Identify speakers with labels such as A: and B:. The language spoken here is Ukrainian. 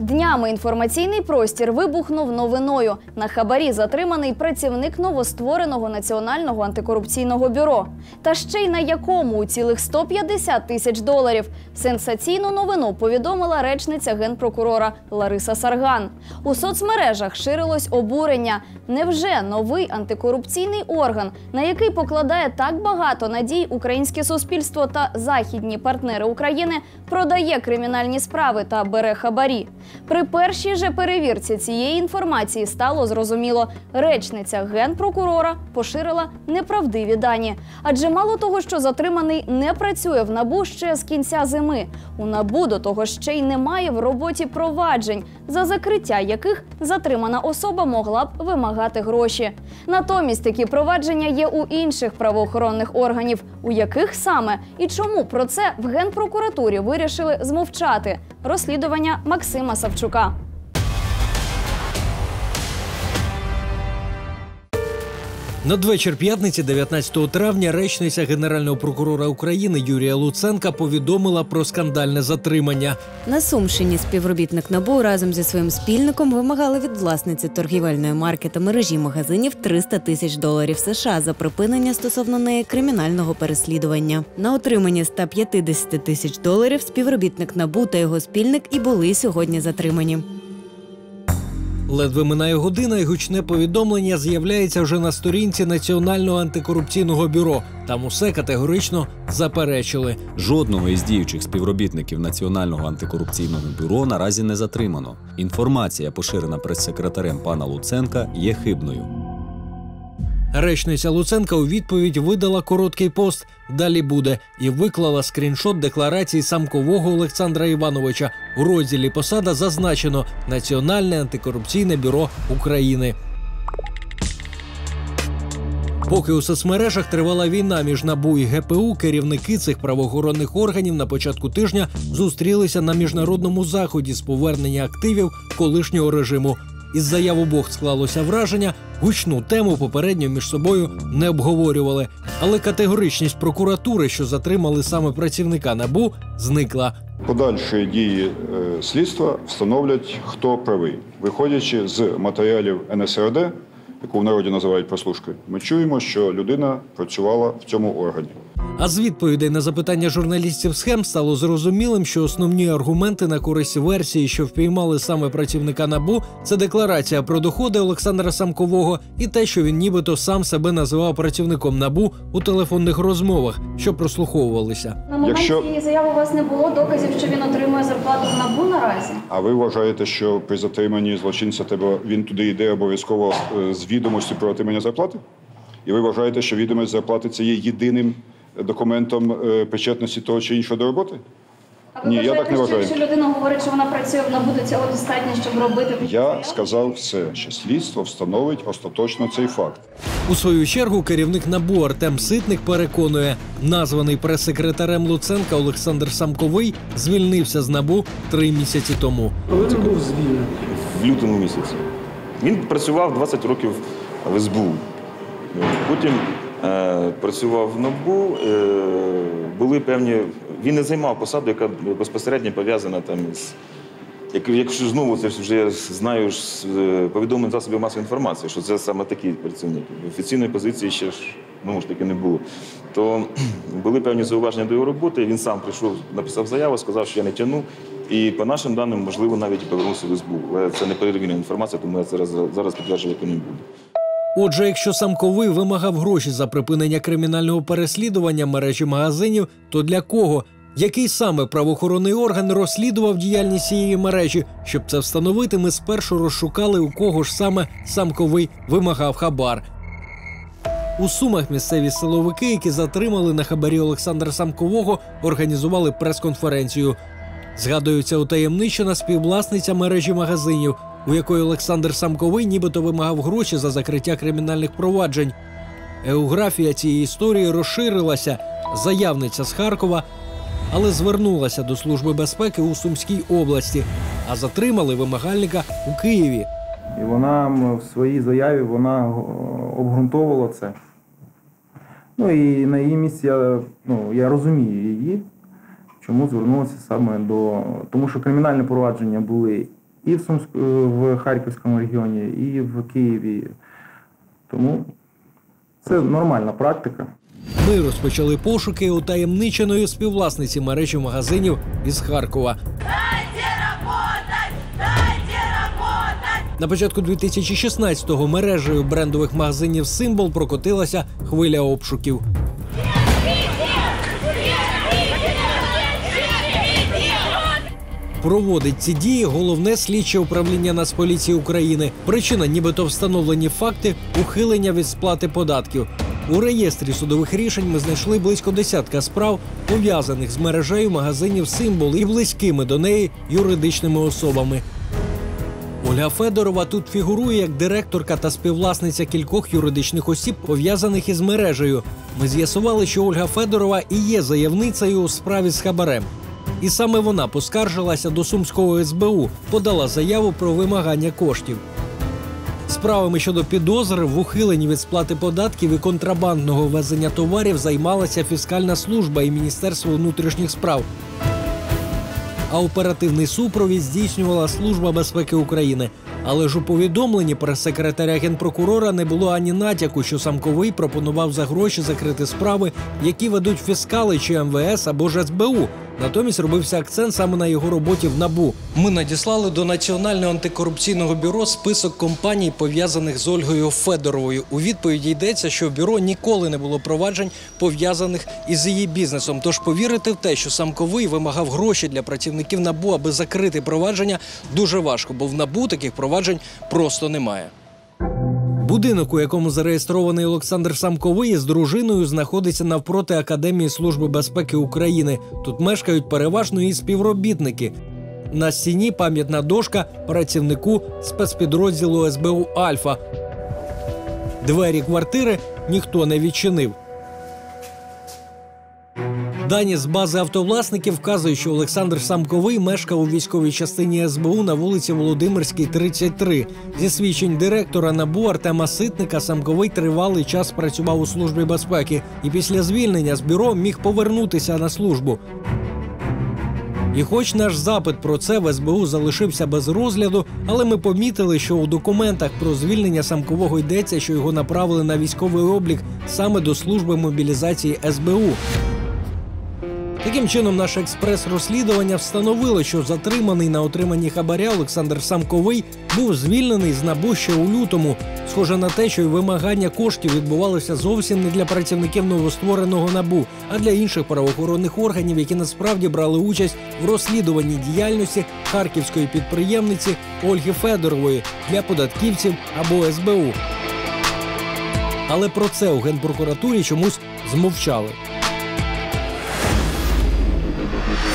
A: Днями інформаційний простір вибухнув новиною. На хабарі затриманий працівник новоствореного національного антикорупційного бюро. Та ще й на якому у цілих 150 тисяч доларів. Сенсаційну новину повідомила речниця генпрокурора Лариса Сарган. У соцмережах ширилось обурення. Невже новий антикорупційний орган, на який покладає так багато надій українське суспільство та західні партнери України, продає кримінальні справи та бере хабарі? При першій же перевірці цієї інформації стало зрозуміло, речниця генпрокурора поширила неправдиві дані. Адже мало того, що затриманий не працює в набу ще з кінця зими. У набу до того ще й немає в роботі проваджень, за закриття яких затримана особа могла б вимагати гроші. Натомість такі провадження є у інших правоохоронних органів, у яких саме і чому про це в генпрокуратурі вирішили змовчати. Розслідування Максима सब चुका।
B: Надвечір п'ятниці, 19 травня, речниця генерального прокурора України Юрія Луценка повідомила про скандальне затримання.
C: На Сумщині співробітник НАБУ разом зі своїм спільником вимагали від власниці торгівельної марки та мережі магазинів 300 тисяч доларів США за припинення стосовно неї кримінального переслідування. На отриманні 150 тисяч доларів співробітник НАБУ та його спільник і були сьогодні затримані.
B: Ледве минає година, і гучне повідомлення з'являється вже на сторінці Національного антикорупційного бюро. Там усе категорично заперечили.
D: Жодного із діючих співробітників Національного антикорупційного бюро наразі не затримано. Інформація, поширена прес-секретарем пана Луценка, є хибною.
B: Речниця Луценка у відповідь видала короткий пост. Далі буде і виклала скріншот декларації самкового Олександра Івановича. У розділі посада зазначено Національне антикорупційне бюро України. Поки у соцмережах тривала війна між НАБУ і ГПУ, керівники цих правоохоронних органів на початку тижня зустрілися на міжнародному заході з повернення активів колишнього режиму. Із заяв обох склалося враження, гучну тему попередньо між собою не обговорювали. Але категоричність прокуратури, що затримали саме працівника НАБУ, зникла.
E: Подальші дії е, слідства встановлять, хто правий. Виходячи з матеріалів НСРД, яку в народі називають прослушкою, ми чуємо, що людина працювала в цьому органі.
B: А з відповідей на запитання журналістів схем стало зрозумілим, що основні аргументи на користь версії, що впіймали саме працівника набу, це декларація про доходи Олександра Самкового і те, що він нібито сам себе називав працівником набу у телефонних розмовах, що прослуховувалися.
A: На момент
E: Якщо-
A: цієї заяви у вас не було доказів, що він отримує зарплату в набу наразі.
E: А ви вважаєте, що при затриманні злочинця тебе він туди йде обов'язково е, з відомості про отримання зарплати? І ви вважаєте, що відомість зарплати це є єдиним документом е, причетності того чи іншого до роботи?
A: А
E: Ні, я так не
A: що
E: вважаю.
A: Якщо людина говорить, що вона працює в набу, то цього достатньо, щоб робити
E: Я сказав все, що слідство встановить остаточно цей факт.
B: У свою чергу керівник набу Артем Ситник переконує, названий прес-секретарем Луценка Олександр Самковий звільнився з набу три місяці тому.
F: Коли він був звільнений?
G: в лютому місяці. Він працював 20 років в СБУ. Потім е, працював в НАБУ. Е, були певні. Він не займав посаду, яка безпосередньо пов'язана там із. Як, якщо знову це вже знаю з е, повідомлень засобів масової інформації, що це саме такі працівники. Офіційної позиції ще ж знову ж таки не було. То були певні зауваження до його роботи. Він сам прийшов, написав заяву, сказав, що я не тягну. І по нашим даним, можливо, навіть повернувся в СБУ. Але це не перевірена інформація, тому я зараз, зараз підтверджувати не буду.
B: Отже, якщо Самковий вимагав гроші за припинення кримінального переслідування мережі магазинів, то для кого? Який саме правоохоронний орган розслідував діяльність цієї мережі? Щоб це встановити, ми спершу розшукали, у кого ж саме Самковий вимагав хабар. У Сумах місцеві силовики, які затримали на хабарі Олександра Самкового, організували прес-конференцію. Згадується утаємничена співвласниця мережі магазинів, у якої Олександр Самковий нібито вимагав гроші за закриття кримінальних проваджень. Еографія цієї історії розширилася. Заявниця з Харкова, але звернулася до Служби безпеки у Сумській області, а затримали вимагальника у Києві.
F: І вона в своїй заяві вона обґрунтовувала це. Ну і на її місці я, ну, я розумію її, чому звернулася саме до. Тому що кримінальні провадження були і в Сумськ... в Харківському регіоні, і в Києві. Тому це нормальна практика.
B: Ми розпочали пошуки у таємниченої співвласниці мережі магазинів із Харкова. На початку 2016-го мережею брендових магазинів Символ прокотилася хвиля обшуків. Проводить ці дії головне слідче управління Нацполіції України. Причина, нібито встановлені факти ухилення від сплати податків. У реєстрі судових рішень ми знайшли близько десятка справ, пов'язаних з мережею магазинів Символ і близькими до неї юридичними особами. Ольга Федорова тут фігурує як директорка та співвласниця кількох юридичних осіб, пов'язаних із мережею. Ми з'ясували, що Ольга Федорова і є заявницею у справі з хабарем. І саме вона поскаржилася до Сумського СБУ, подала заяву про вимагання коштів. Справами щодо підозри в ухиленні від сплати податків і контрабандного ввезення товарів займалася фіскальна служба і Міністерство внутрішніх справ. А оперативний супровід здійснювала Служба безпеки України. Але ж у повідомленні прес-секретаря генпрокурора не було ані натяку, що самковий пропонував за гроші закрити справи, які ведуть фіскали чи МВС або ж СБУ. Натомість робився акцент саме на його роботі в набу. Ми надіслали до Національного антикорупційного бюро список компаній, пов'язаних з Ольгою Федоровою. У відповіді йдеться, що в бюро ніколи не було проваджень пов'язаних із її бізнесом. Тож повірити в те, що самковий вимагав гроші для працівників набу, аби закрити провадження, дуже важко, бо в набу таких проваджень просто немає. Будинок, у якому зареєстрований Олександр Самковий з дружиною, знаходиться навпроти Академії Служби безпеки України. Тут мешкають переважно і співробітники. На стіні пам'ятна дошка працівнику спецпідрозділу СБУ Альфа. Двері квартири ніхто не відчинив. Дані з бази автовласників вказують, що Олександр Самковий мешкав у військовій частині СБУ на вулиці Володимирській, 33. Зі свідчень директора НАБУ Артема Ситника Самковий тривалий час працював у службі безпеки і після звільнення з бюро міг повернутися на службу. І хоч наш запит про це в СБУ залишився без розгляду, але ми помітили, що у документах про звільнення самкового йдеться, що його направили на військовий облік саме до служби мобілізації СБУ. Таким чином, наше експрес-розслідування встановило, що затриманий на отриманні хабаря Олександр Самковий був звільнений з набу ще у лютому. Схоже на те, що й вимагання коштів відбувалося зовсім не для працівників новоствореного набу, а для інших правоохоронних органів, які насправді брали участь в розслідуванні діяльності харківської підприємниці Ольги Федорової для податківців або СБУ. Але про це у генпрокуратурі чомусь змовчали.